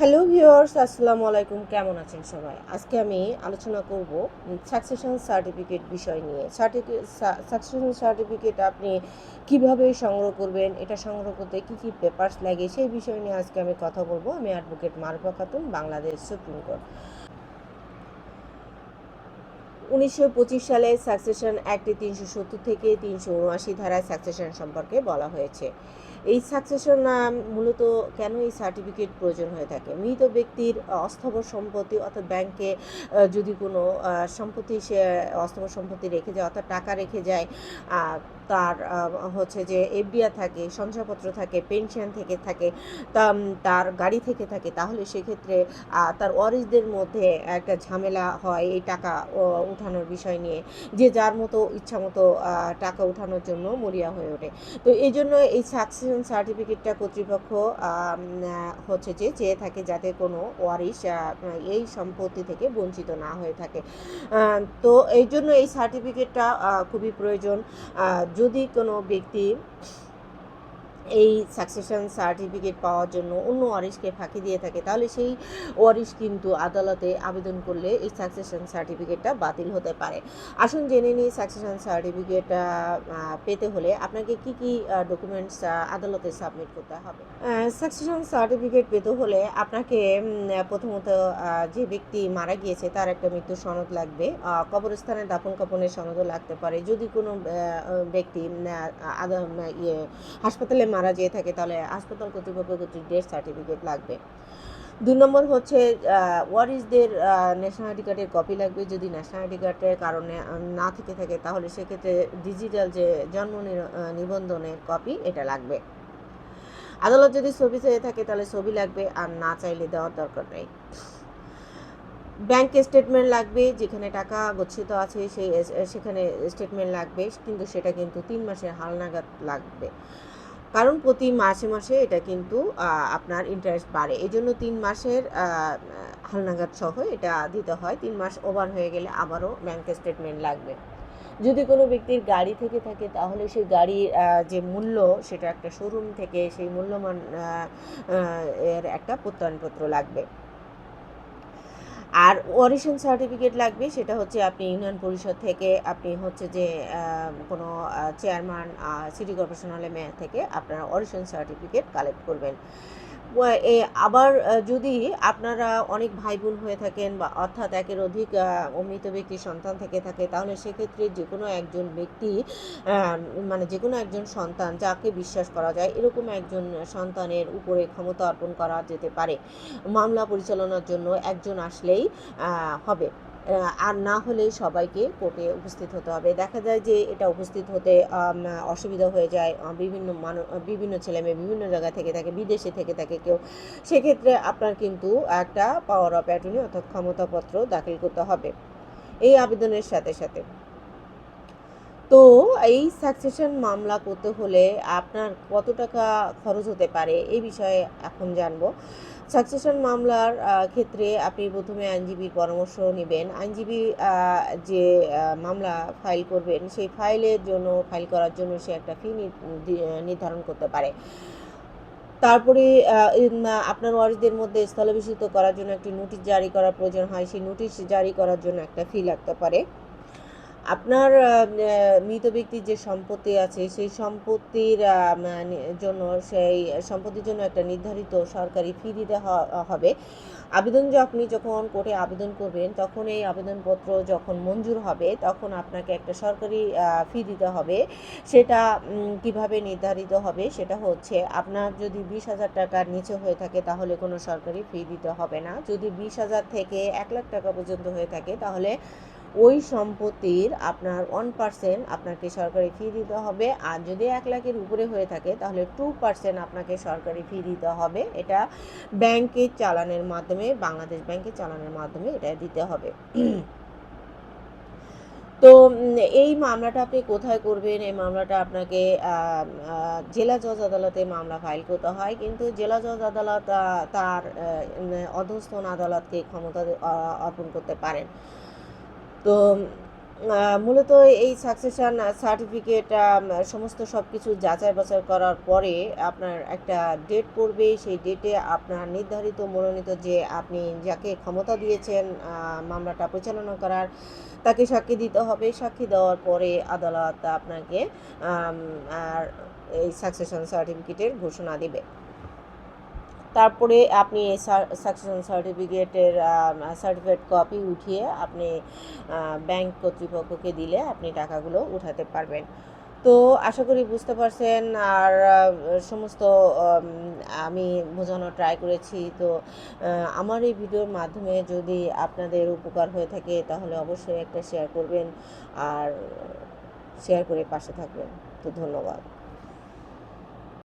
Hello viewers আসসালামু আলাইকুম কেমন আছেন সবাই? আজকে আমি আলোচনা করব সাকসেশন সার্টিফিকেট বিষয় নিয়ে। সাকসেশন সার্টিফিকেট আপনি কীভাবে সংগ্রহ করবেন, এটা সংগ্রহ করতে কী কী পেপারস লাগে, সেই বিষয় নিয়ে আজকে আমি কথা বলব। আমি advocate Marfa Khatun, Bangladesh supreme court. উনিশশো পঁচিশ সালে সাকসেশন অ্যাক্টে তিনশো সত্তর থেকে তিনশো উনআশি ধারায় সাকসেশন সম্পর্কে বলা হয়েছে। এই সাকসেশন মূলত কেন এই সার্টিফিকেট প্রয়োজন হয়ে থাকে? মৃত ব্যক্তির অস্থাবর সম্পত্তি অর্থাৎ ব্যাংকে যদি কোনো সম্পত্তি সে, অস্থাবর সম্পত্তি রেখে যায় অর্থাৎ টাকা রেখে যায় তার হচ্ছে যে এফডিআর থাকে, সঞ্চয়পত্র থাকে, পেনশন থেকে থাকে তার গাড়ি থেকে থাকে, তাহলে সেক্ষেত্রে তার ওয়ারিসদের মধ্যে একটা ঝামেলা হয় এই টাকা উঠানোর বিষয় নিয়ে, যে যার মতো ইচ্ছা মতো টাকা উঠানোর জন্য মরিয়া হয়ে ওঠে। তো এই জন্য এই সাকসেশন সার্টিফিকেটটা কর্তৃপক্ষ হচ্ছে যে চেয়ে থাকে যাতে কোনো ওয়ারিস এই সম্পত্তি থেকে বঞ্চিত না হয়ে থাকে। তো এই জন্য এই সার্টিফিকেটটা খুবই প্রয়োজন। যদি কোনো ব্যক্তি এই সাকসেশন সার্টিফিকেট পাওয়ার জন্য অন্য ওয়ারিশকে ফাঁকি দিয়ে থাকে, তাহলে সেই ওয়ারিশ কিন্তু আদালতে আবেদন করলে এই সাকসেশন সার্টিফিকেটটা বাতিল হতে পারে। আসুন জেনে নিই সাকসেশন সার্টিফিকেট পেতে হলে আপনাকে কি কি ডকুমেন্টস আদালতে সাবমিট করতে হবে? সাকসেশন সার্টিফিকেট পেতে হলে আপনাকে প্রথমত যে ব্যক্তি মারা গিয়েছে তার একটা মৃত্যু সনদ লাগবে কবরস্থানে দাফন কাপনের সনদও লাগতে পারে। যদি কোনো ব্যক্তি ইয়ে হাসপাতালে মারা যেয়ে থাকে, তাহলে হাসপাতাল কর্তৃপক্ষ কর্তৃক ডেথ সার্টিফিকেট লাগবে। দুই নম্বর হচ্ছে ওয়ারিসদের ন্যাশনাল আইডি কার্ডের কপি লাগবে? যদি ন্যাশনাল আইডি কার্ডের কারণে না থেকে থাকে, তাহলে সেক্ষেত্রে ডিজিটাল যে জন্ম নির- নিবন্ধনের কপি এটা লাগবে। আদালত যদি ছবি চেয়ে থাকে, তাহলে ছবি লাগবে, আর না চাইলে দেওয়ার দরকার নেই। ব্যাংক স্টেটমেন্ট লাগবে, যেখানে টাকা গচ্ছিত আছে, সেই, সেখানে স্টেটমেন্ট লাগবে, কিন্তু সেটা কিন্তু তিন মাসের হালনাগাদ লাগবে। কারণ প্রতি মাসে মাসে এটা কিন্তু আপনার ইন্টারেস্ট বাড়ে। এই জন্য তিন মাসের হালনাগাদ সহ এটা দিতে হয়। তিন মাস ওভার হয়ে গেলে আবারও ব্যাংক স্টেটমেন্ট লাগবে। যদি কোনো ব্যক্তির গাড়ি থেকে থাকে, তাহলে সেই গাড়ির যে মূল্য, সেটা একটা শোরুম থেকে সেই মূল্যমান এর একটা প্রত্যয়নপত্র লাগবে। আর অরিশন সার্টিফিকেট লাগবে, সেটা হচ্ছে আপনি ইউনিয়ন পরিষদ থেকে, আপনি হচ্ছে যে কোনো চেয়ারম্যান সিটি কর্পোরেশন হলে মেয়র থেকে আপনারা অরিশন সার্টিফিকেট কালেক্ট করবেন। আবার যদি আপনারা অনেক ভাই বোন হয়ে থাকেন বা অর্থাৎ একের অধিক অমৃত ব্যক্তি ব্যক্তির সন্তান থেকে থাকে, তাহলে সেক্ষেত্রে যে কোনো একজন ব্যক্তি মানে যে কোনো একজন সন্তান যাকে বিশ্বাস করা যায়, এরকম একজন সন্তানের উপরে ক্ষমতা অর্পণ করা যেতে পারে। মামলা পরিচালনার জন্য একজন আসলেই হবে। আর না হলে সবাইকে কোর্টে উপস্থিত হতে হবে। দেখা যায় যে এটা উপস্থিত হতে অসুবিধা হয়ে যায় বিভিন্ন মানুষ বিভিন্ন ছেলেমেয়ে বিভিন্ন জায়গা থেকে থাকে, বিদেশে থেকে থাকে কেউ। সেক্ষেত্রে আপনার কিন্তু একটা পাওয়ার অফ অ্যাটর্নি অর্থাৎ ক্ষমতাপত্র দাখিল করতে হবে এই আবেদনের সাথে সাথে। তো এই সাকসেশন মামলা করতে হলে আপনার কত টাকা খরচ হতে পারে এই বিষয়ে এখন জানব। সাকসেশন মামলার ক্ষেত্রে আপনি প্রথমে আইনজীবীর পরামর্শ নেবেন। আইনজীবী যে মামলা ফাইল করবেন, সেই ফাইলের জন্য, ফাইল করার জন্য সে একটা ফি নির্ধারণ করতে পারে। তারপরে আপনার ওয়ারিসদের মধ্যে স্থলাভিষিক্ত করার জন্য একটি নোটিশ জারি করার প্রয়োজন হয়। সেই নোটিশ জারি করার জন্য একটা ফি লাগতে পারে। আপনার মৃত ব্যক্তির যে সম্পত্তি আছে, সেই সম্পত্তির মানে জন্য সেই সম্পত্তির জন্য একটা নির্ধারিত সরকারি ফি দিতে হবে। আবেদন যে, আপনি যখন কোর্টে আবেদন করবেন, তখন এই আবেদনপত্র যখন মঞ্জুর হবে, তখন আপনাকে একটা সরকারি ফি দিতে হবে। সেটা কীভাবে নির্ধারিত হবে, সেটা হচ্ছে আপনার যদি বিশ হাজার টাকার নিচে হয়ে থাকে, তাহলে কোনো সরকারি ফি দিতে হবে না। যদি বিশ হাজার থেকে এক লাখ টাকা পর্যন্ত হয়ে থাকে, তাহলে ওই সম্পত্তির আপনার ওয়ান পার্সেন্ট আপনাকে সরকারি ফি দিতে হবে। আর যদি এক লাখের উপরে হয়ে থাকে, তাহলে টু পার্সেন্ট আপনাকে সরকারি ফি দিতে হবে। এটা ব্যাংকে চালানের মাধ্যমে, বাংলাদেশ ব্যাংকে চালানের মাধ্যমে এটা দিতে হবে। তো এই মামলাটা আপনি কোথায় করবেন? এই মামলাটা আপনাকে জেলা জজ আদালতে মামলা ফাইল করতে হয়। কিন্তু জেলা জজ আদালত তার অধস্থন আদালতকে ক্ষমতা অর্পণ করতে পারেন। তো মূলত এই সাকসেশন সার্টিফিকেট সমস্ত সব কিছু যাচাই বাছাই করার পরে আপনার একটা ডেট পড়বে। সেই ডেটে আপনার নির্ধারিত মনোনীত যে আপনি যাকে ক্ষমতা দিয়েছেন মামলাটা পরিচালনা করার, তাকে সাক্ষী দিতে হবে। সাক্ষী দেওয়ার পরে আদালত আপনাকে আর এই সাকসেশন সার্টিফিকেটের ঘোষণা দিবে। তারপরে আপনি সাকসেশন সার্টিফিকেটের সার্টিফিকেট কপি উঠিয়ে আপনি ব্যাংক কর্তৃপক্ষকে দিলে আপনি টাকাগুলো উঠাতে পারবেন। তো আশা করি বুঝতে পারছেন। আর সমস্ত, আমি বোঝানোর ট্রাই করেছি। তো আমার এই ভিডিওর মাধ্যমে যদি আপনাদের উপকার হয়ে থাকে, তাহলে অবশ্যই একটা শেয়ার করবেন। আর, শেয়ার করে পাশে থাকবেন। তো ধন্যবাদ।